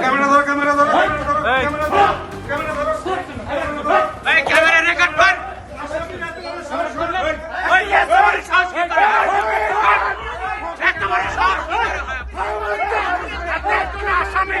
Camera ধরো camera ধরো camera ধরো ক্যামেরা ধরো ক্যামেরা রেকর্ড কর। আসামি।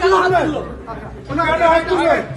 কেন হাত তুলবে